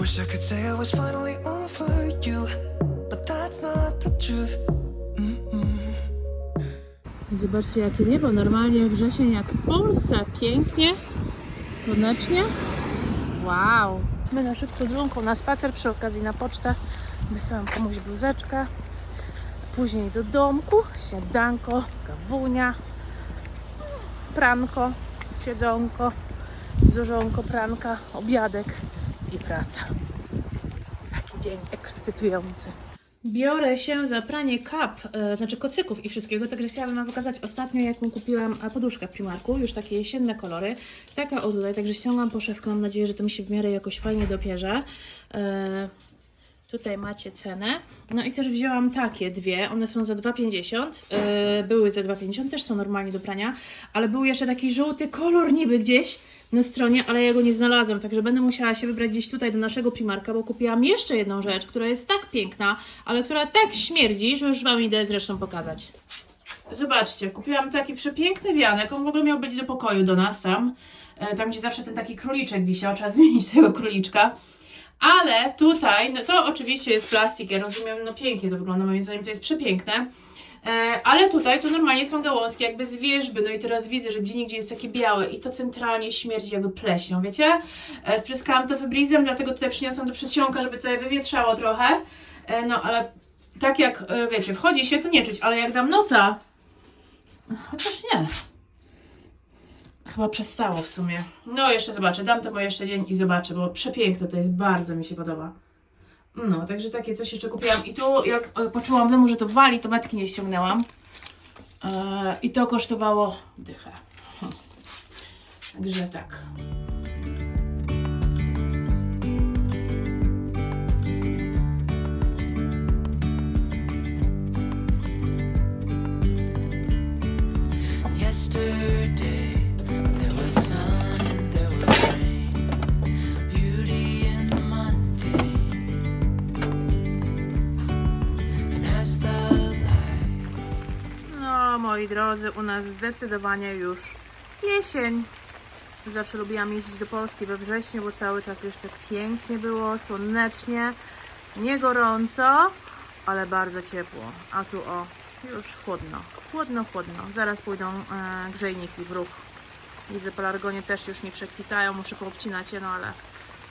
Wish I could say I was finally over you, but that's not the truth. Zobaczcie jakie niebo, normalnie wrzesień jak w Polsce, pięknie, słonecznie. Wow. My na szybko z Lunką na spacer, przy okazji na pocztę wysyłam komuś bluzeczkę. Później do domku, śniadanko, kawunia, pranko, siedzonko, zużonko, pranka, obiadek i praca. Taki dzień ekscytujący. Biorę się za pranie kap, e, znaczy kocyków i wszystkiego, także chciałabym Wam pokazać ostatnio, jaką kupiłam e, poduszkę w Primarku, już takie jesienne kolory. Taka o tutaj, także ściągam poszewkę, mam nadzieję, że to mi się w miarę jakoś fajnie dopierze. E, Tutaj macie cenę. No i też wzięłam takie dwie, one są za 2,50. Yy, były za 2,50, też są normalnie do prania, ale był jeszcze taki żółty kolor niby gdzieś na stronie, ale ja go nie znalazłam, także będę musiała się wybrać gdzieś tutaj do naszego Primarka, bo kupiłam jeszcze jedną rzecz, która jest tak piękna, ale która tak śmierdzi, że już Wam idę zresztą pokazać. Zobaczcie, kupiłam taki przepiękny wianek, on w ogóle miał być do pokoju do nas tam, e, tam gdzie zawsze ten taki króliczek wisiał, trzeba zmienić tego króliczka. Ale tutaj, no to oczywiście jest plastik, ja rozumiem, no pięknie to wygląda, moim zdaniem to jest przepiękne. E, ale tutaj to normalnie są gałązki jakby z wierzby, no i teraz widzę, że gdzie niegdzie jest takie białe i to centralnie śmierdzi jakby pleśnią, wiecie? E, spryskałam to wybrizem, dlatego tutaj przyniosłam do przedsionka, żeby tutaj wywietrzało trochę. E, no ale tak jak, e, wiecie, wchodzi się, to nie czuć, ale jak dam nosa, chociaż nie. Chyba przestało w sumie. No, jeszcze zobaczę. Dam temu jeszcze dzień i zobaczę, bo przepiękne to jest. Bardzo mi się podoba. No, także takie coś jeszcze kupiłam. I tu, jak e, poczułam domu, że to wali, to metki nie ściągnęłam. E, I to kosztowało dychę. Hm. Także tak. Moi drodzy, u nas zdecydowanie już jesień. Zawsze lubiłam jeździć do Polski we wrześniu, bo cały czas jeszcze pięknie było, słonecznie, nie gorąco, ale bardzo ciepło. A tu o, już chłodno, chłodno, chłodno. Zaraz pójdą e, grzejniki w ruch. Widzę, pelargonie też już mi przekwitają, muszę poobcinać je, no ale,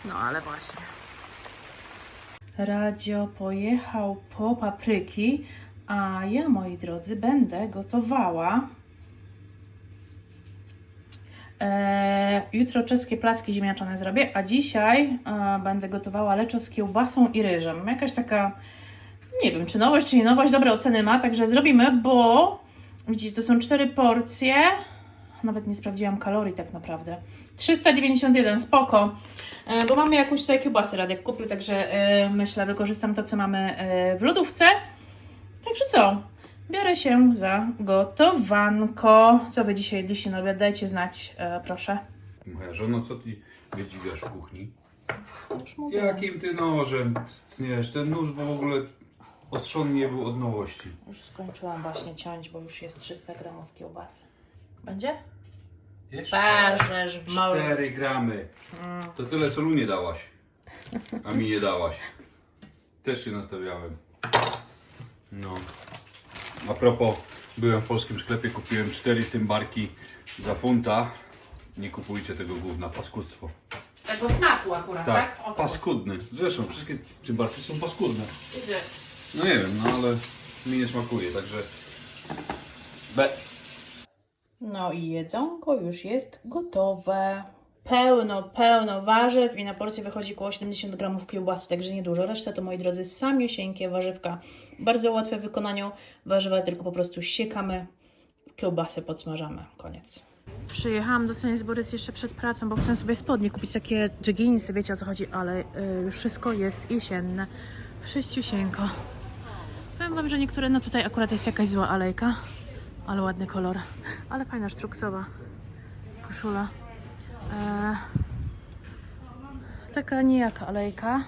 no ale właśnie. Radio pojechał po papryki, a ja, moi drodzy, będę gotowała e, jutro czeskie placki ziemniaczane zrobię, a dzisiaj e, będę gotowała leczo z kiełbasą i ryżem. Jakaś taka, nie wiem, czy nowość, czy nie nowość, dobre oceny ma, także zrobimy, bo widzicie, to są cztery porcje, nawet nie sprawdziłam kalorii tak naprawdę. 391, spoko. E, Bo mamy jakąś tutaj kiełbasę Radek kupił, także e, myślę wykorzystam to, co mamy e, w lodówce. Co? Biorę się za gotowanko. Co wy dzisiaj jedliście na obiad? Dajcie znać, e, proszę. Moja żona, co ty wydziwiasz w kuchni? Już mówię. Jakim ty nożem tniesz? Ten nóż w ogóle ostrzony nie był od nowości. Już skończyłam właśnie ciąć, bo już jest 300 gramów kiełbasy. Będzie? Jeszcze? Parzesz w małym. 4 gramy. To tyle, co Lunie dałaś. A mi nie dałaś. Też się nastawiałem. No. A propos, byłem w polskim sklepie, kupiłem 4 tymbarki za funta. Nie kupujcie tego gówna, paskudztwo. Tego smaku akurat, tak? Tak, O paskudny. Zresztą wszystkie tymbarki są paskudne. chodzi. No nie wiem, no ale mi nie smakuje, także... Be. No i jedzonko już jest gotowe. Pełno, pełno warzyw i na porcję wychodzi około 70 gramów kiełbasy, także niedużo. Reszta to, moi drodzy, samiusieńkie warzywka. Bardzo łatwe w wykonaniu. Warzywa tylko po prostu siekamy, kiełbasę podsmażamy. Koniec. Przyjechałam do Borys jeszcze przed pracą, bo chcę sobie spodnie kupić, takie jeginsy, wiecie o co chodzi, ale y, już wszystko jest jesienne. Wszyściusieńko. Powiem Wam, że niektóre, no tutaj akurat jest jakaś zła alejka, ale ładny kolor. Ale fajna sztruksowa koszula. E, taka niejaka alejka.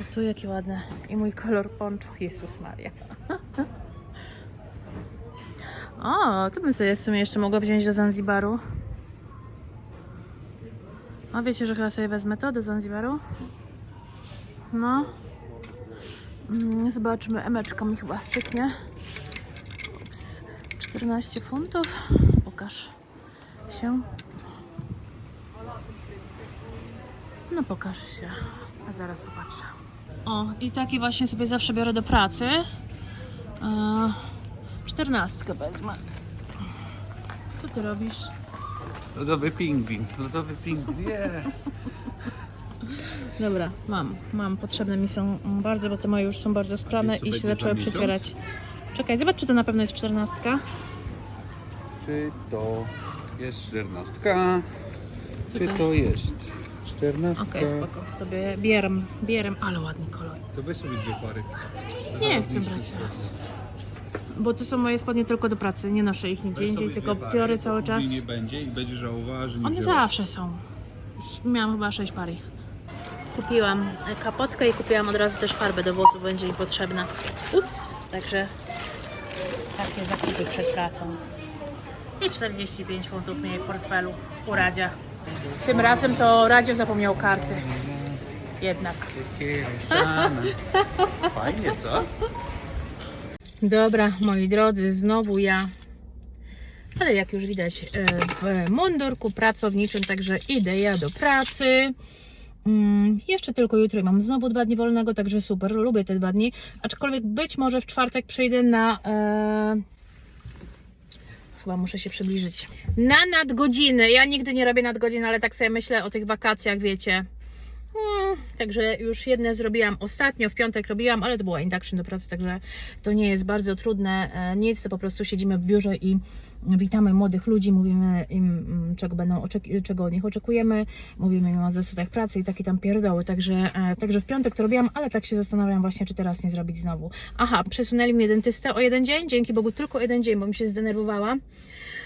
O tu jakie ładne. I mój kolor ponczu. Jezus Maria. O, to bym sobie w sumie jeszcze mogła wziąć do Zanzibaru. A wiecie, że chyba sobie wezmę to do Zanzibaru? No. Mm, Zobaczmy, emeczka mi chyba styknie. Ups. 14 funtów. Pokaż się. No pokaż się. A zaraz popatrzę. O, i takie właśnie sobie zawsze biorę do pracy. E, Czternastkę wezmę. Co ty robisz? Lodowy pingwin, lodowy pingwin, yeah. Dobra, mam, mam. Potrzebne mi są bardzo, bo te moje już są bardzo skrane Jeszcze i się będzie zaczęły za miesiąc? przecierać. Czekaj, zobacz, czy to na pewno jest czternastka. Czy to jest czternastka? Czy to jest czternastka? Okej, spoko. To bie- bieram, bieram, ale ładny kolor. To weź sobie dwie pary. Nie chcę brać raz. Bo to są moje spodnie tylko do pracy, nie noszę ich nigdzie indziej, tylko biorę cały czas. nie będzie i będzie żałowała, że nie One wzięłaś. zawsze są. Miałam chyba sześć par ich. Kupiłam kapotkę i kupiłam od razu też farbę do włosów, będzie mi potrzebna. Ups, także takie zakupy przed pracą. I 45 funtów mniej w portfelu u Radzia. Tym razem to Radzio zapomniał karty. Jednak. Fajnie, co? Dobra, moi drodzy, znowu ja. Ale jak już widać e, w mundurku pracowniczym, także idę ja do pracy. Mm, jeszcze tylko jutro mam znowu dwa dni wolnego, także super, lubię te dwa dni. Aczkolwiek być może w czwartek przejdę na. E, chyba muszę się przybliżyć. Na nadgodziny. Ja nigdy nie robię nadgodzin, ale tak sobie myślę o tych wakacjach, wiecie. Hmm, także już jedne zrobiłam ostatnio, w piątek robiłam, ale to była induction do pracy, także to nie jest bardzo trudne. E, Nic, to po prostu siedzimy w biurze i witamy młodych ludzi, mówimy im, mm, czego, będą czego od nich oczekujemy, mówimy im o zasadach pracy i takie tam pierdoły. Także, e, także w piątek to robiłam, ale tak się zastanawiam właśnie, czy teraz nie zrobić znowu. Aha, przesunęli mnie dentystę o jeden dzień, dzięki Bogu tylko jeden dzień, bo mi się zdenerwowała.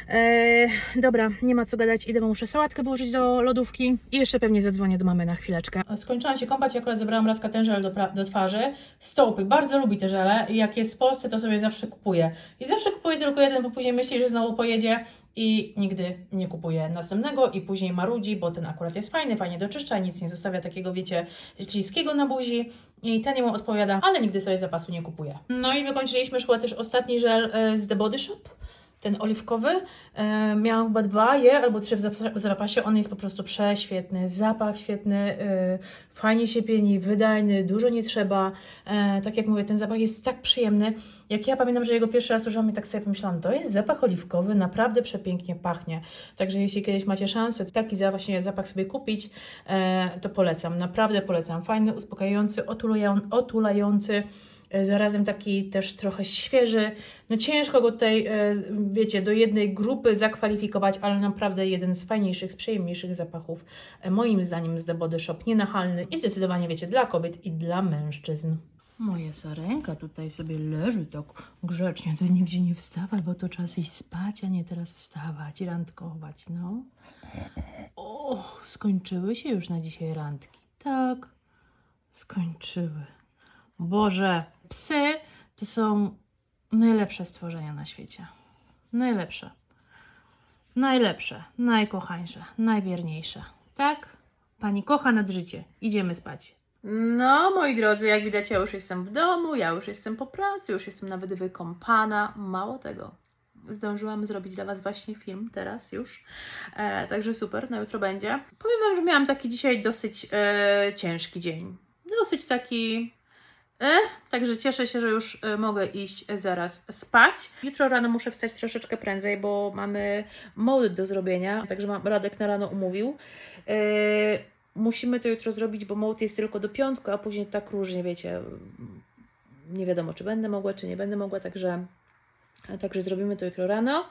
E, dobra, nie ma co gadać, idę, bo muszę sałatkę włożyć do lodówki i jeszcze pewnie zadzwonię do mamy na chwileczkę. Skończyłam się kąpać i akurat zebrałam Radka ten żel do, do twarzy. Stołpy, bardzo lubi te żele i jak jest w Polsce, to sobie zawsze kupuje. I zawsze kupuje tylko jeden, bo później myśli, że znowu pojedzie i nigdy nie kupuje następnego i później marudzi, bo ten akurat jest fajny, fajnie doczyszcza, nic nie zostawia takiego, wiecie, śliskiego na buzi i ten jemu odpowiada, ale nigdy sobie zapasu nie kupuje. No i wykończyliśmy chyba też ostatni żel e, z The Body Shop ten oliwkowy. E, miałam chyba dwa je albo trzy w zap- w zapasie. On jest po prostu prześwietny, zapach świetny, e, fajnie się pieni, wydajny, dużo nie trzeba. E, tak jak mówię, ten zapach jest tak przyjemny. Jak ja pamiętam, że jego pierwszy raz użyłam i tak sobie pomyślałam, to jest zapach oliwkowy, naprawdę przepięknie pachnie. Także jeśli kiedyś macie szansę taki właśnie zapach sobie kupić, e, to polecam, naprawdę polecam. Fajny, uspokajający, otulają, otulający. Zarazem taki też trochę świeży. No ciężko go tutaj, e, wiecie, do jednej grupy zakwalifikować, ale naprawdę jeden z fajniejszych, z przyjemniejszych zapachów, e, moim zdaniem z The Body Shop, nienachalny i zdecydowanie, wiecie, dla kobiet i dla mężczyzn. Moja sarenka tutaj sobie leży tak grzecznie, to nigdzie nie wstawaj, bo to czas iść spać, a nie teraz wstawać i randkować, no. O, skończyły się już na dzisiaj randki. Tak, skończyły. Boże, psy to są najlepsze stworzenia na świecie. Najlepsze. Najlepsze, najkochańsze, najwierniejsze. Tak? Pani kocha nad życie. Idziemy spać. No, moi drodzy, jak widać, ja już jestem w domu, ja już jestem po pracy, już jestem nawet wykąpana. Mało tego. Zdążyłam zrobić dla Was właśnie film teraz już. E, także super, na jutro będzie. Powiem Wam, że miałam taki dzisiaj dosyć e, ciężki dzień. Dosyć taki także cieszę się, że już e, mogę iść e, zaraz spać. Jutro rano muszę wstać troszeczkę prędzej, bo mamy mołd do zrobienia, także mam, Radek na rano umówił. E, musimy to jutro zrobić, bo mołd jest tylko do piątku, a później tak różnie, wiecie, nie wiadomo, czy będę mogła, czy nie będę mogła, także, także zrobimy to jutro rano.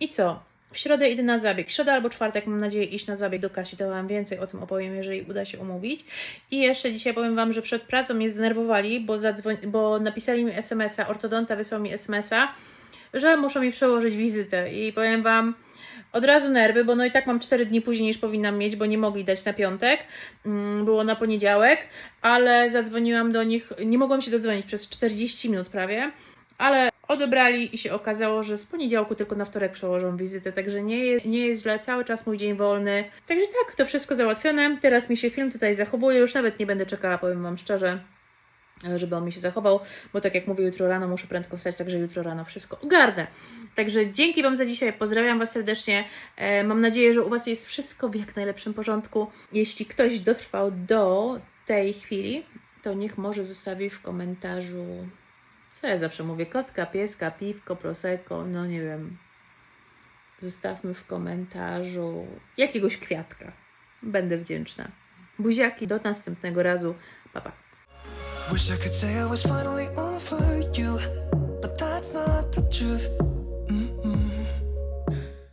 I co? W środę idę na zabieg. Środa albo czwartek mam nadzieję iść na zabieg do Kasi, to Wam więcej o tym opowiem, jeżeli uda się umówić. I jeszcze dzisiaj powiem Wam, że przed pracą mnie zdenerwowali, bo, zadzwoń- bo napisali mi SMS-a, ortodonta wysłał mi SMS-a, że muszą mi przełożyć wizytę. I powiem Wam, od razu nerwy, bo no i tak mam 4 dni później niż powinnam mieć, bo nie mogli dać na piątek. Mm, Było na poniedziałek, ale zadzwoniłam do nich, nie mogłam się dodzwonić przez 40 minut prawie, ale odebrali i się okazało, że z poniedziałku tylko na wtorek przełożą wizytę, także nie, nie jest źle, cały czas mój dzień wolny. Także tak, to wszystko załatwione. Teraz mi się film tutaj zachowuje, już nawet nie będę czekała, powiem Wam szczerze, żeby on mi się zachował, bo tak jak mówię, jutro rano muszę prędko wstać, także jutro rano wszystko ogarnę. Także dzięki Wam za dzisiaj, pozdrawiam Was serdecznie. E, mam nadzieję, że u Was jest wszystko w jak najlepszym porządku. Jeśli ktoś dotrwał do tej chwili, to niech może zostawi w komentarzu, co ja zawsze mówię, kotka, pieska, piwko, prosecco, no nie wiem. Zostawmy w komentarzu jakiegoś kwiatka. Będę wdzięczna. Buziaki, do następnego razu. Pa, pa. Wish I could say I was finally over you, but that's not the truth.